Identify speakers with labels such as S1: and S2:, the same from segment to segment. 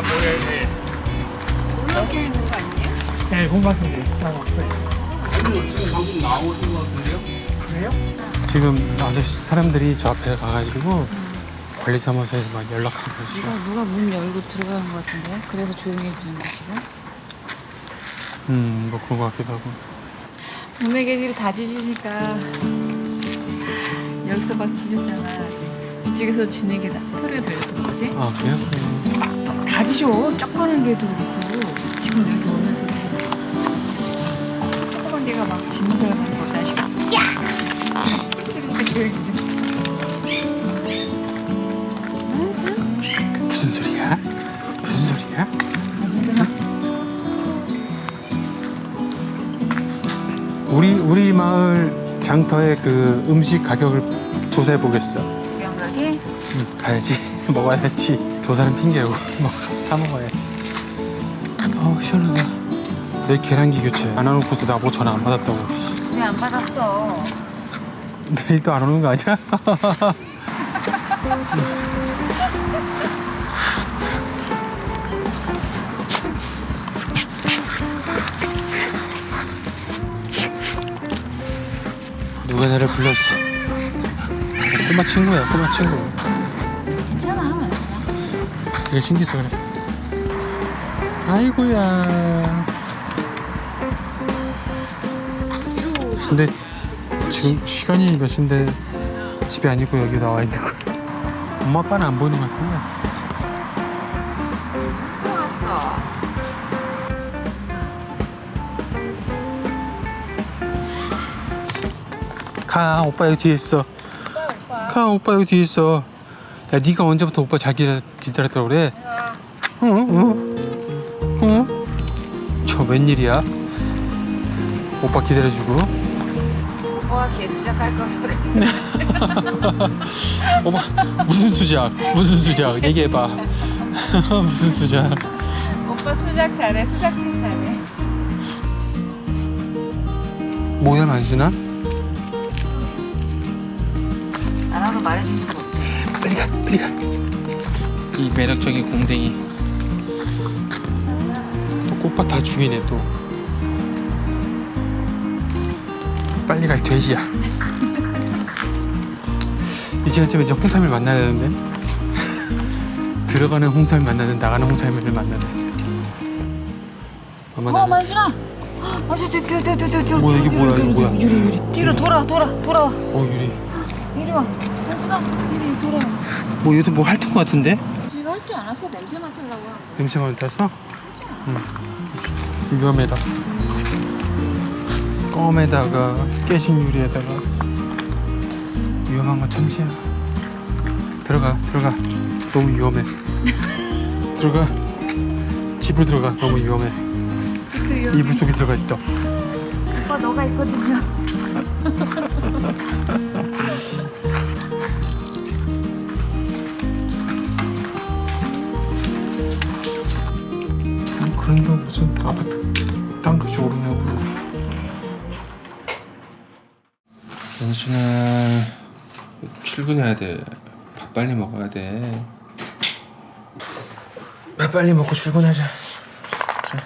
S1: 보여요. 예.
S2: 올라가 있는 거 아니에요?
S1: 예, 공 같은 게 나고 없어요.
S3: 지금 지금 방금 나오신 것 같은데요?
S1: 그래요?
S4: 지금 아저씨 사람들이 저 앞에 가가지고 관리사무소에 막 연락하고 있어.
S2: 누가 누가 문 열고 들어가는 것 같은데 그래서 조용히 해주는 거 지금?
S4: 음, 뭐 그런 것 같기도 하고.
S2: 문외개들이 다 짖으니까 여기서 막 짖었잖아 이쪽에서 짖는 게 나- 소리가 들렸던 거지?
S4: 아, 그래요? 음.
S2: 다 짖어 조그마한 개도 그렇고 지금 여기 오면서도 조그만 개가 막 나는 거 다시 야! 소리 조용히 해
S4: 무슨 소리야? 무슨 소리야? 우리 우리 마을 장터의 그 음식 가격을 조사해 보겠어.
S2: 구경 가게?
S4: 응, 가야지. 먹어야지. 조사는 핑계고 뭐사 먹어야지. 어우 시원하다. 내 계란기 교체 안 해놓고서 나뭐 전화 안 받았다고.
S2: 왜 안 받았어?
S4: 내일 또 안 오는 거 아니야? 누가 나를 불렀어? 꼬마 친구야, 꼬마 친구. 되게 신기해서 그래. 아이고야. 근데 지금 시간이 몇 시인데 집에 아니고 여기 나와 있는 거야. 엄마 아빠는 안 보이는 것 같은데.
S2: 또 왔어
S4: 가, 오빠 여기 뒤에 있어. 가, 오빠 여기 뒤에 있어. 야, 네가 언제부터 오빠 잘 기다, 기다렸다고 그래? 어, 어, 어? 저 웬일이야? 오빠 기다려주고.
S2: 오빠가 개수작 할 거야
S4: 오빠 무슨 수작? 무슨 수작? 얘기해봐. 무슨 수작?
S2: 오빠 수작 잘해 수작 진 잘해
S4: 모양 안 쓰나?
S2: 나라도 말해줄 수가 없어
S4: 빨리 가, 빨리 가. 이 매력적인 공댕이. 또 꽃밭 다 죽이네 또. 빨리 갈 돼지야. 이 시간쯤에 이제 홍삼을 만나야 되는데. 들어가는 홍삼을 만나는 나가는 홍삼을 만나는. 아마
S2: 어
S4: 나는
S2: 만순아 아, 저, 저, 저, 저, 저, 저, 저,
S4: 뭐야, 이게
S2: 저,
S4: 뭐야,
S2: 저,
S4: 이거
S2: 저,
S4: 뭐야?
S2: 유리 유리 뒤로 돌아 돌아 돌아와
S4: 어 유리.
S2: 이리 와 만순아 이리 돌아와
S4: 뭐 얘도 뭐 핥은 것 같은데?
S2: 줄 알았어 냄새 맡으려고
S4: 냄새 맡았어? 응. 위험해다. 껌에다가 깨진 유리에다가 위험한 건 천지야. 들어가, 들어가. 너무 위험해. 들어가. 집으로 들어가. 너무 위험해. 이불 속에 들어가 있어.
S2: 오빠 너가 있거든요
S4: 거 무슨 아파트 땅값이 오르냐고.
S5: 연수는 출근해야 돼. 밥 빨리 먹어야 돼. 밥 빨리 먹고 출근하자. 자.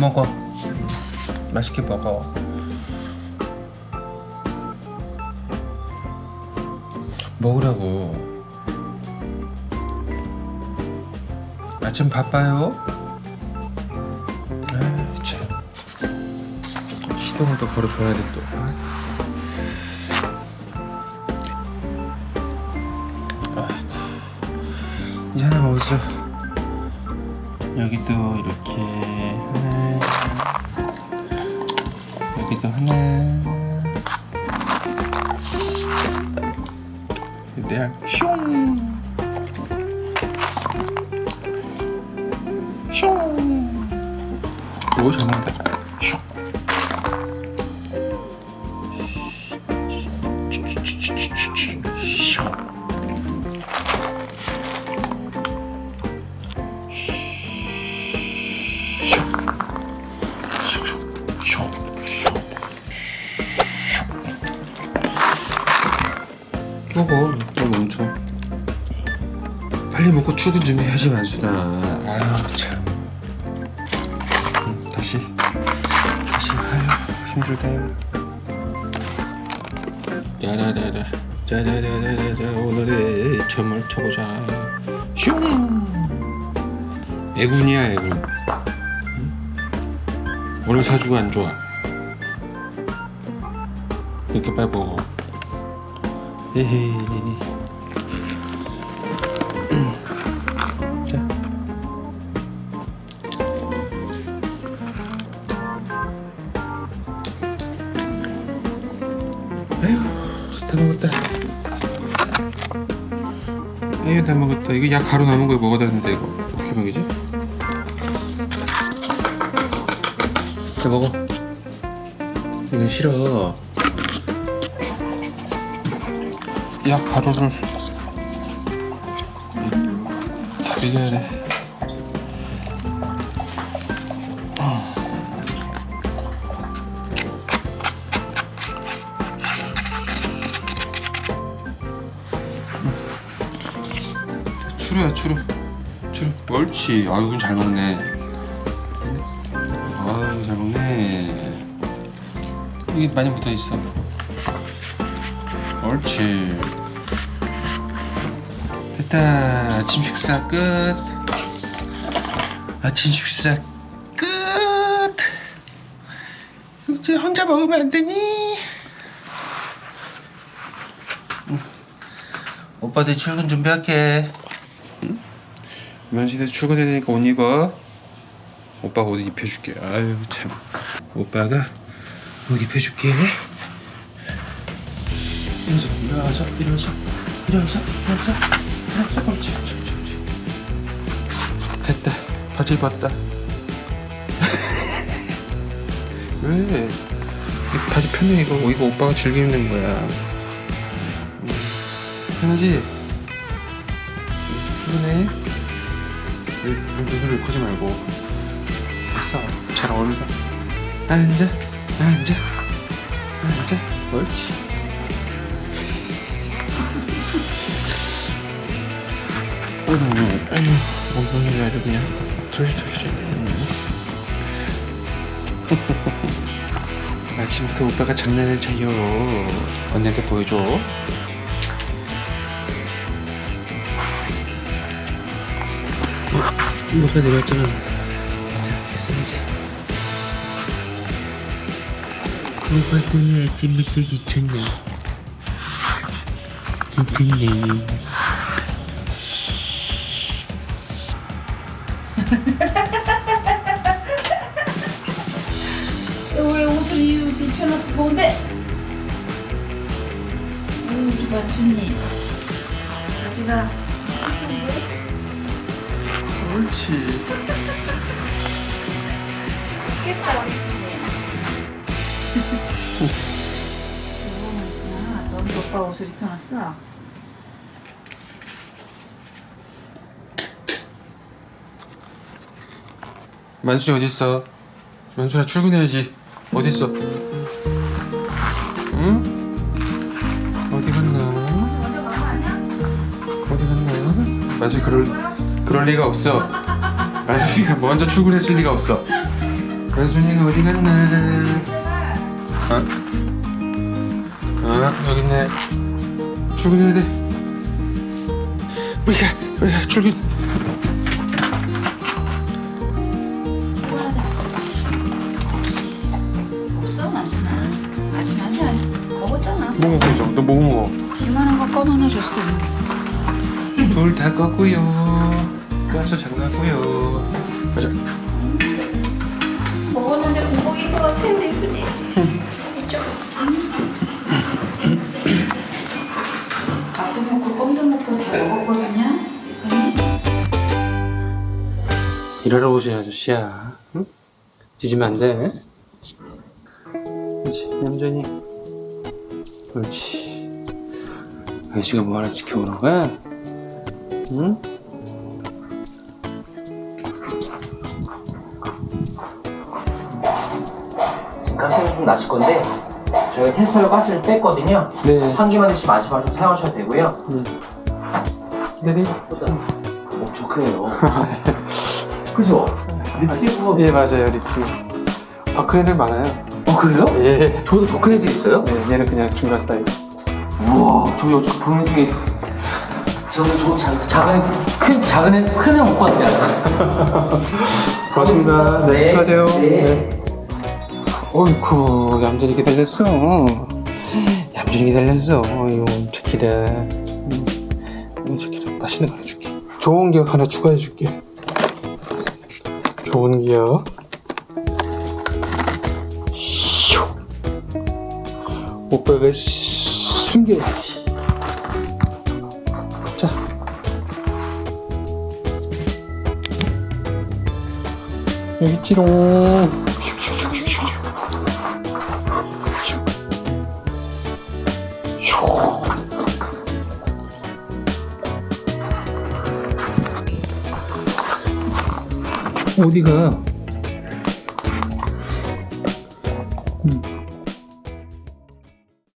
S5: 먹어. 맛있게 먹어. 먹으라고. 아침 바빠요? 아, 참. 시동을 또 걸어줘야 돼 또. 아. 아이고. 이제 하나 먹었어. 여기도 이렇게 하나. 여기도 하나. 내알 슝. 슝. 이거 전화면 되죠. 먹어, 또 멈춰. 빨리 먹고 출근 준비해야지 만수다. 아유 참. 응, 다시 다시 아유 힘들다. 야라라라 자자자자자 오늘의 춤을 춰보자. 슝. 애군이야 애군. 응? 오늘 사주가 안 좋아. 이렇게 빨리 먹어. 헤헤. 이거 약 가루 남은 거 먹어야 되는데 이거 어떻게 먹이지? 자 먹어. 이거 싫어. 약 가루를 다 비벼야 돼. 추루야 추루. 추루. 옳지 아유 잘 먹네. 아유 잘 먹네. 이게 많이 붙어 있어. 옳지 됐다. 아침 식사 끝. 아침 식사 끝. 이제 혼자 먹으면 안 되니? 응. 오빠들 출근 준비할게 면시대 출근해야 되니까 옷 입어. 오빠가 옷 입혀줄게. 아유 참. 오빠가 옷 입혀줄게. 일어서 일어서 일어서 일어서 일어서 일어서. 옳지 옳지 옳지 됐다. 바지 입었다. 왜? 이 바지 편해 이거. 이거 오빠가 즐겨 입는 거야. 음, 편하지? 출근해 눈을 크지 말고 됐어 잘 어울려 앉아 앉아 앉아 옳지. 아유 엉덩이를 아주 그냥. 털실털실 아침부터 오빠가 장난을 쳐요. 언니한테 보여줘 뭐가 내려왔잖아. 자, 됐어야지. 오빠들이 아침부터 귀찮네. 귀찮네.
S2: 왜 옷을 이웃이 펴놨어 더운데? 어휴 우리 만순이 아지가?
S5: 옳지.
S2: 깼다 어 만순아 너는 오빠 옷을 입혀놨어?
S5: 만순이 어디 있어? 만순아 출근해야지. 어디 있어? 응? 어디 갔나?
S2: 먼저 간거 아니야?
S5: 어디 갔나? 만순이 그럴 그럴 리가 없어. 만순이가 먼저 출근했을 리가 없어. 만순이가 어디 갔나? 어? 어 여기 있네. 출근해야 돼. 우리가 우리가 출근.
S2: 없어 만순아 먹었잖아
S5: 뭐 먹고 있어? 너 뭐 먹어?
S2: 이만한 거검 하나 줬어
S5: 불 다 껐고요. 가서 잠갔고요. 가자.
S2: 먹었는데 공복인 것 같아 우리 분이 이쪽 밥도 먹고 껌도 먹고 다 먹었거든요 이분이
S4: 일하러 오신 아저씨야. 응? 뒤지면 안 돼. 그렇지, 얌전히. 그렇지. 아저씨가 뭐 하나 지켜보는 거야? 응?
S6: 가슴이 좀 나실 건데 저희가 테스트로 가스를 뺐거든요.
S4: 네.
S6: 한 개만 드시면 안심하셔서 사용하셔도 되고요.
S4: 네네.
S6: 엄청 크네요. 그죠? 리트리버가
S4: 예 맞아요 리트. 더큰 애들 많아요.
S6: 어 그래요?
S4: 예.
S6: 저도 더큰 애들 있어요?
S4: 네 얘는 그냥 중간 사이즈.
S6: 우와 저기 어차피 보는 중에 저는 저 자, 작은 큰 작은 애 큰애 못 봤는데
S4: 고맙습니다. 네,
S6: 네.
S4: 수고하세요.
S6: 네.
S4: 어이쿠 얌전히 기다렸어. 얌전히 기다렸어. 이거. 음, 착해라. 맛있는 거 하나 줄게. 좋은 기억 하나 추가해 줄게. 좋은 기억. 슉. 오빠가 숨겨야지. 자. 여기 있지롱. 어디가?